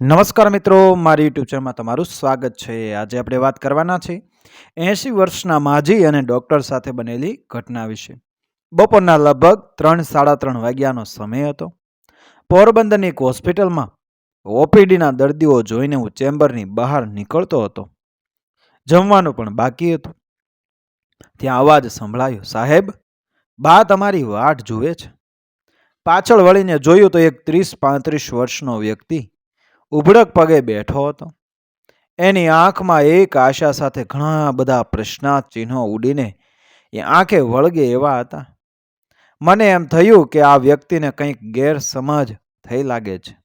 નમસ્કાર મિત્રો, મારી યુટ્યુબ ચેનલમાં તમારું સ્વાગત છે. આજે આપણે વાત કરવાના છે એંશી વર્ષના માજી અને ડૉક્ટર સાથે બનેલી ઘટના વિશે. બપોરના લગભગ ત્રણ, સાડા ત્રણ વાગ્યાનો સમય હતો. પોરબંદરની એક હોસ્પિટલમાં ઓપીડીના દર્દીઓ જોઈને હું ચેમ્બરની બહાર નીકળતો હતો. જમવાનું પણ બાકી હતું. ત્યાં અવાજ સંભળાયો, સાહેબ, બા તમારી વાટ જુએ છે. પાછળ વળીને જોયું તો એક ત્રીસ, પાંત્રીસ વર્ષનો વ્યક્તિ ઉભડક પગે બેઠો હતો. એની આંખમાં એક આશા સાથે ઘણા બધા પ્રશ્નાર્થ ચિહ્નો ઉડીને એ આંખે વળગે એવા હતા. મને એમ થયું કે આ વ્યક્તિને કંઈક ગેરસમજ થઈ લાગે છે.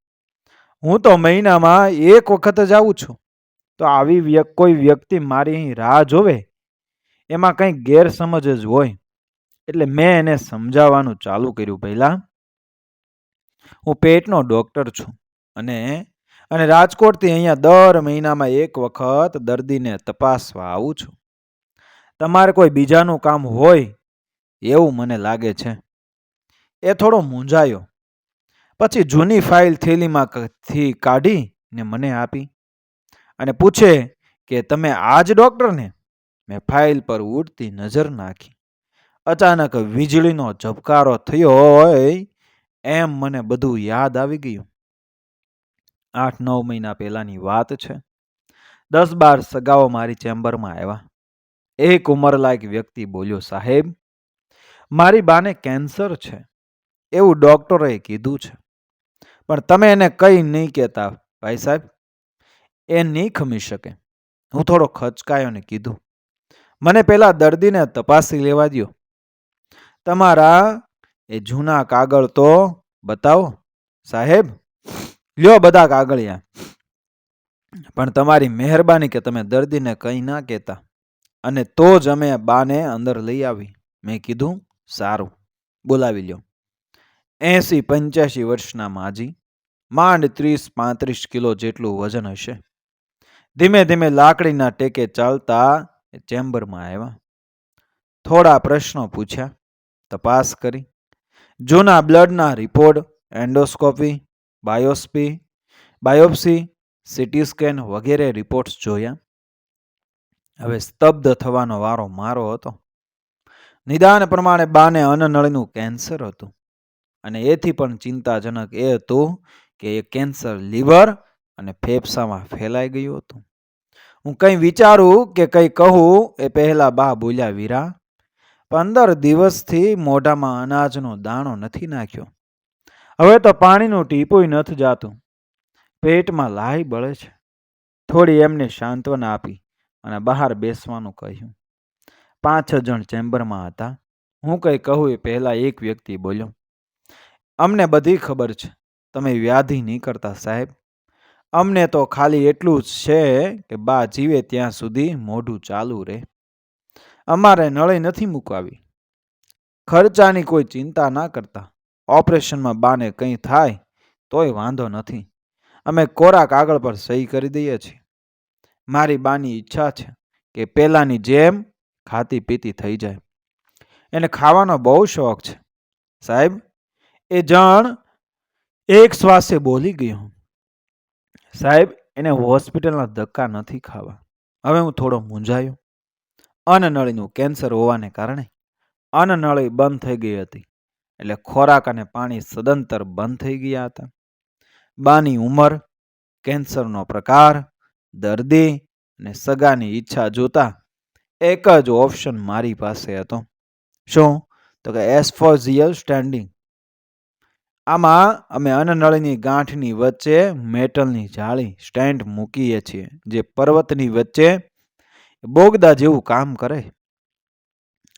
હું તો મહિનામાં એક વખત જ આવું છું. તો આવી કોઈ વ્યક્તિ મારી અહીં રાહ જોવે? એમાં કંઈક ગેરસમજ જ હોય. એટલે મેં એને સમજાવવાનું ચાલુ કર્યું પહેલાં. હું પેટનો ડૉક્ટર છું અને અને રાજકોટથી અહીંયા દર મહિનામાં એક વખત દર્દીને તપાસવા આવું છું. તમારે કોઈ બીજાનું કામ હોય એવું મને લાગે છે. એ થોડો મૂંઝાયો. પછી જૂની ફાઇલ થેલીમાંથી કાઢી ને મને આપી અને પૂછે કે તમે આ જ ડૉક્ટરને? મેં ફાઇલ પર ઉડતી નજર નાખી. અચાનક વીજળીનો ઝબકારો થયો હોય એમ મને બધું યાદ આવી ગયું. આઠ નવ મહિના પહેલાંની વાત છે. દસ બાર સગાઓ મારી ચેમ્બરમાં આવ્યા. એક ઉંમરલાયક વ્યક્તિ બોલ્યો, સાહેબ, મારી બાને કેન્સર છે. એવું ડૉક્ટરે કીધું છે. પણ તમે એને કંઈ નહીં કહેતા. ભાઈ સાહેબ, એ નહીં ખમી શકે. હું થોડો ખચકાયો ને કીધું. મને પહેલા દર્દીને તપાસી લેવા દ્યો. તમારા એ જૂના કાગળ તો બતાવો. સાહેબ લ્યો બધા કાગળિયા પણ તમારી મહેરબાની કે તમે દર્દીને કંઈ ના કહેતા. અને તો જ અમે બાને અંદર લઈ આવી. મેં કીધું, સારું. બોલાવી લ્યો. એંસી પંચ્યાસી વર્ષના માજી. માંડ ત્રીસ પાંત્રીસ કિલો જેટલું વજન હશે. ધીમે ધીમે લાકડીના ટેકે ચાલતા ચેમ્બરમાં આવ્યા. થોડા પ્રશ્નો પૂછ્યા. તપાસ કરી. જૂના બ્લડના report, endoscopy biopsy, biopsy, CT scan વગેરે રિપોર્ટ્સ જોયા. હવે સ્તબ્ધ થવાનો વારો મારો હતો. નિદાન પ્રમાણે બાને અનનળીનું કેન્સર હતું. અને એથી પણ ચિંતાજનક એ હતું કે એ કેન્સર લીવર અને ફેફસામાં ફેલાઈ ગયું હતું. હું કંઈ વિચારું કે કંઈ કહું એ પહેલાં બા બોલ્યા, વીરા, પંદર દિવસથી મોઢામાં અનાજનો દાણો નથી નાખ્યો. હવે તો પાણીનું ટીપુંય નથી જાતું. પેટમાં લાઈ બળે છે. થોડી એમને સાંત્વના આપી અને બહાર બેસવાનું કહ્યું. પાંચ છ જણ ચેમ્બરમાં હતા. હું કંઈ કહું એ પહેલાં એક વ્યક્તિ બોલ્યો, અમને બધી ખબર છે. તમે વ્યાધિ નહીં કરતા, સાહેબ. અમને તો ખાલી એટલું જ છે કે બા જીવે ત્યાં સુધી મોઢું ચાલુ રહે. અમારે નળે નથી મૂકાવી ખર્ચાની કોઈ ચિંતા ના કરતા. ઓપરેશનમાં બાને કંઈ થાય, તોય વાંધો નથી. અમે કોરા કાગળ પર સહી કરી દઈએ છીએ. મારી બાની ઈચ્છા છે કે પહેલાંની જેમ ખાતી પીતી થઈ જાય. એને ખાવાનો બહુ શોખ છે. સાહેબ, એ જણ એક શ્વાસે બોલી ગયો. સાહેબ, એને હોસ્પિટલના ધક્કા નથી ખાવા. હવે હું થોડો મૂંઝાયો. અન્નનળીનું કેન્સર હોવાને કારણે અન્નનળી બંધ થઈ ગઈ હતી. એટલે ખોરાક અને પાણી સદંતર બંધ થઈ ગયા હતા. બાની ઉંમર, કેન્સરનો પ્રકાર, દર્દી અને સગાની ઈચ્છા જોતા એક જ ઓપ્શન મારી પાસે હતો. શું? તો કે એસ ફોર ઝિયલ સ્ટેન્ડિંગ. આમાં અમે અનનળીની ગાંઠની વચ્ચે મેટલની જાળી સ્ટેન્ડ મૂકીએ છીએ, જે પર્વતની વચ્ચે બોગદા જેવું કામ કરે.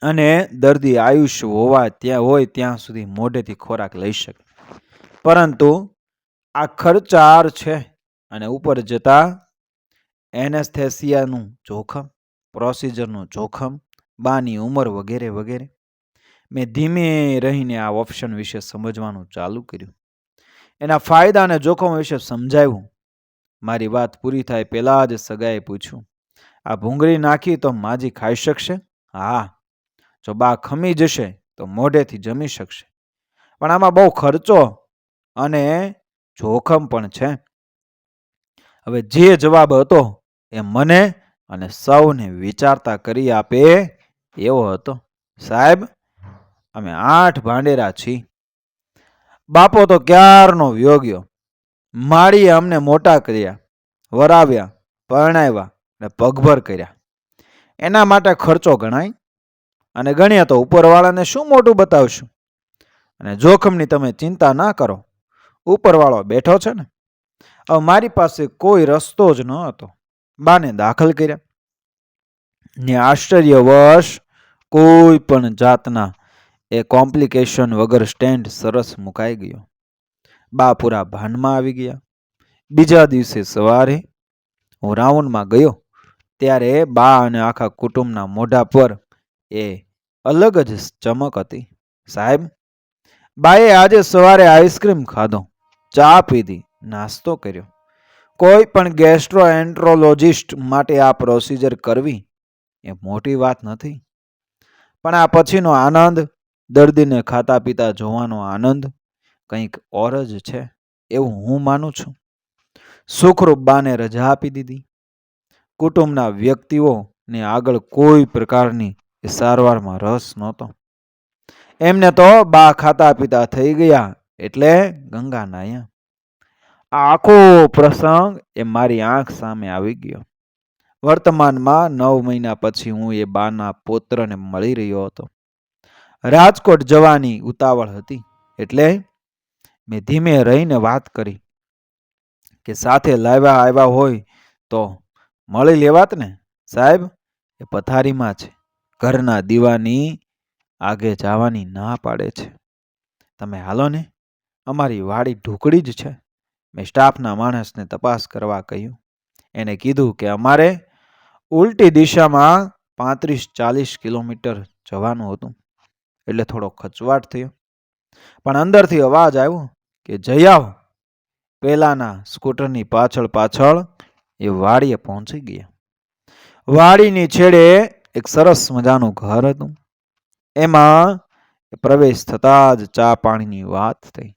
અને દર્દી આયુષ્ય હોવા ત્યાં હોય ત્યાં સુધી મોઢેથી ખોરાક લઈ શકે. પરંતુ આ ખર્ચાર છે અને ઉપર જતા એનેસ્થેસિયાનું જોખમ, પ્રોસિજરનું જોખમ, બાની ઉંમર વગેરે વગેરે. મેં ધીમે રહીને આ ઓપ્શન વિશે સમજવાનું ચાલુ કર્યું. એના ફાયદા અને જોખમ વિશે સમજાવ્યું. મારી વાત પૂરી થાય પહેલાં જ સગાએ પૂછ્યું, આ ભૂંગળી નાખી તો માજી ખાઈ શકશે? હા. જો બા ખમી જશે, તો મોઢેથી જમી શકશે. પણ આમાં બહુ ખર્ચો અને જોખમ પણ છે. હવે જે જવાબ હતો એ મને અને સૌને વિચારતા કરી આપે એવો હતો. સાહેબ, અમે આઠ ભાંડેરા છીએ. બાપો તો ક્યારનો વ્યોગ્યો? માળીએ અમને મોટા કર્યા, વરાવ્યા, પરણાવ્યા ને પગભર કર્યા. એના માટે ખર્ચો ગણાય? અને ગણ્યા તો ઉપરવાળાને શું મોટું બતાવશું? અને જોખમની તમે ચિંતા ના કરો. ઉપરવાળો બેઠો છે ને? હવે મારી પાસે કોઈ રસ્તો જ ન હતો. બાને દાખલ કર્યા. ને આશ્ચર્યવશ, કોઈ પણ જાતના એ કોમ્પ્લિકેશન વગર સ્ટેન્ડ સરસ મુકાઈ ગયો. બા પૂરા ભાનમાં આવી ગયા. બીજા દિવસે સવારે હું રાઉન્ડમાં ગયો. ત્યારે બા અને આખા કુટુંબના મોઢા પર એ અલગ જ ચમક હતી. સાહેબ, બાએ આજે સવારે આઈસ્ક્રીમ ખાધો, ચા પીધી, નાસ્તો કર્યો. કોઈ પણ ગેસ્ટ્રો એન્ટ્રોલોજિસ્ટ માટે આ પ્રોસિજર કરવી એ મોટી વાત નથી. પણ આ પછીનો આનંદ, દર્દીને ખાતા પીતા જોવાનો આનંદ કંઈક ઓર જ છે એવું હું માનું છું. સુખરૂપ બાને રજા આપી દીધી. કુટુંબના વ્યક્તિઓને આગળ કોઈ પ્રકારની એ સારવારમાં રસ નહોતો. એમને તો બા ખાતા પીતા થઈ ગયા એટલે ગંગા નાયા આખો પ્રસંગ એ મારી આંખ સામે આવી ગયો. વર્તમાનમાં નવ મહિના પછી હું એ બાના પોત્રને મળી રહ્યો હતો. રાજકોટ જવાની ઉતાવળ હતી એટલે મેં ધીમે રહીને વાત કરી કે સાથે લાવ્યા આવ્યા હોય તો મળી લેવાત ને સાહેબ? એ પથારીમાં છે. ઘરના દીવાની આગે જવાની ના પાડે છે. તમે હાલો ને, અમારી વાડી ઢૂકડી જ છે. મેં સ્ટાફના માણસને તપાસ કરવા કહ્યું. એને કીધું કે અમારે ઉલટી દિશામાં પાંત્રીસ ચાલીસ કિલોમીટર જવાનું હતું. એટલે થોડો ખચવાટ થયો. પણ અંદરથી અવાજ આવ્યો કે જઈ આવો. પેલાના સ્કૂટરની પાછળ પાછળ એ વાડીએ પહોંચી ગયા. વાડીની છેડે એક સરસ મજાનું ઘર હતું. એમાં પ્રવેશ થતાં જ ચા પાણીની વાત થઈ.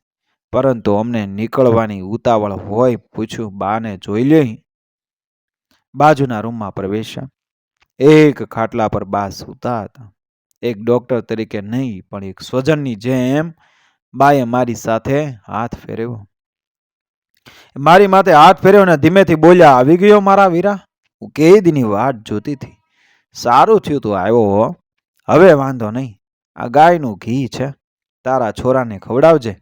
પરંતુ અમને નીકળવાની ઉતાવળ હોય પૂછ્યું, બાને જોઈ લે બાજુના રૂમમાં પ્રવેશ્યા. એક ખાટલા પર બા સૂતા હતા. એક ડોક્ટર તરીકે નહીં, પણ એક સ્વજનની જેમ બાએ મારી સાથે હાથ ફેરવ્યો. મારી માથે હાથ ફેરવ્યો ને ધીમેથી બોલ્યા, આવી ગયો મારા વીરા. હું કેદની વાટ જોતી હતી. સારું થયું તું, આવ્યો હો. હવે વાંધો નહીં. આ ગાયનું ઘી છે. તારા છોરાને ખવડાવજે.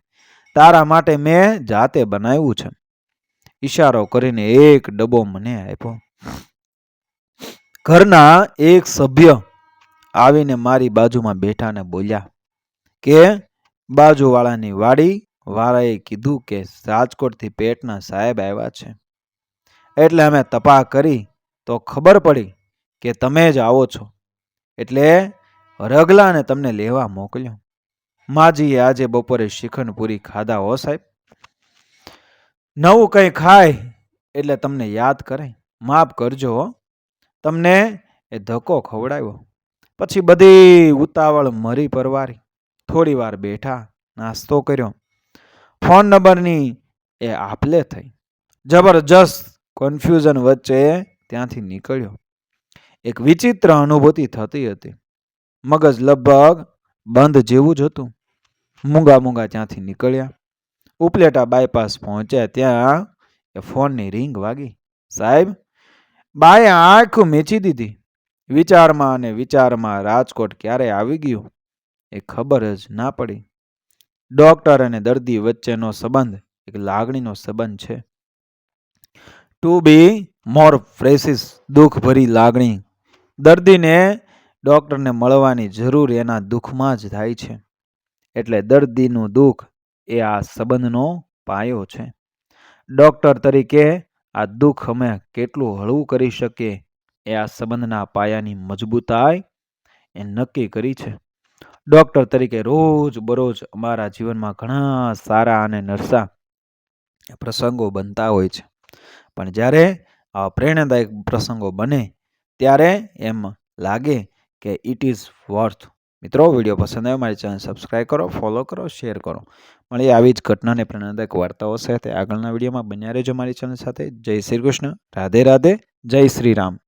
તારા માટે મેં જાતે બનાવ્યું છે. ઈશારો કરીને એક ડબ્બો મને આપ્યો. ઘરના એક સભ્ય આવીને મારી બાજુમાં બેઠાને બોલ્યા કે, બાજુવાળાની વાડી વાળાએ કીધું કે રાજકોટથી પેટના સાહેબ આવ્યા છે. એટલે અમે તપા કરી તો ખબર પડી કે તમે જ આવો છો. એટલે રગલાને તમને લેવા મોકલ્યો. માજીએ આજે બપોરે શિખંડ પૂરી ખાધા હો સાહેબ. નવું કંઈ ખાય એટલે તમને યાદ કરે માફ કરજો તમને એ ધક્કો ખવડાવ્યો. પછી બધી ઉતાવળ મરી પરવારી. થોડી વાર બેઠા, નાસ્તો કર્યો. ફોન નંબરની એ આપલે થઈ. જબરજસ્ત કન્ફ્યુઝન વચ્ચે ત્યાંથી નીકળ્યો. એક વિચિત્ર અનુભૂતિ થતી હતી. મગજ લગભગ બંધ જેવું જ હતું. મૂંગા મૂંગા ત્યાંથી નીકળ્યા. ઉપલેટા બાયપાસ પહોંચ્યા ત્યાં એ ફોનની રિંગ વાગી. સાહેબ, બાએ આંખ મેચી દીધી. વિચારમાં અને વિચારમાં રાજકોટ ક્યારે આવી ગયું? એ ખબર જ ના પડી. ડોક્ટર અને દર્દી વચ્ચેનો સંબંધ એક લાગણીનો સંબંધ છે. ટુ બી મોર ફ્રેસિસ દુઃખ ભરી લાગણી દર્દીને ડૉક્ટરને મળવાની જરૂર એના દુઃખમાં જ થાય છે. એટલે દર્દીનું દુઃખ એ આ સંબંધનો પાયો છે. ડૉક્ટર તરીકે આ દુઃખ અમે કેટલું હળવું કરી શકીએ એ આ સંબંધના પાયાની મજબૂતાઈ એ નક્કી કરી છે. ડૉક્ટર તરીકે રોજ બરોજ અમારા જીવનમાં ઘણા સારા અને નરસા પ્રસંગો બનતા હોય છે. પણ જ્યારે આવા પ્રેરણાદાયક પ્રસંગો બને ત્યારે એમ લાગે કે ઇટ ઇઝ વર્થ મિત્રો, વીડિયો પસંદ આવે મારી ચેનલ સબસ્ક્રાઈબ કરો ફોલો કરો શેર કરો. મળીએ આવી જ ઘટનાને પ્રેરણાદાયક વાર્તાઓ સાથે આગળના વિડીયોમાં. બન્યા રહેજો મારી ચેનલ સાથે. જય શ્રી કૃષ્ણ. રાધે રાધે. જય શ્રી રામ.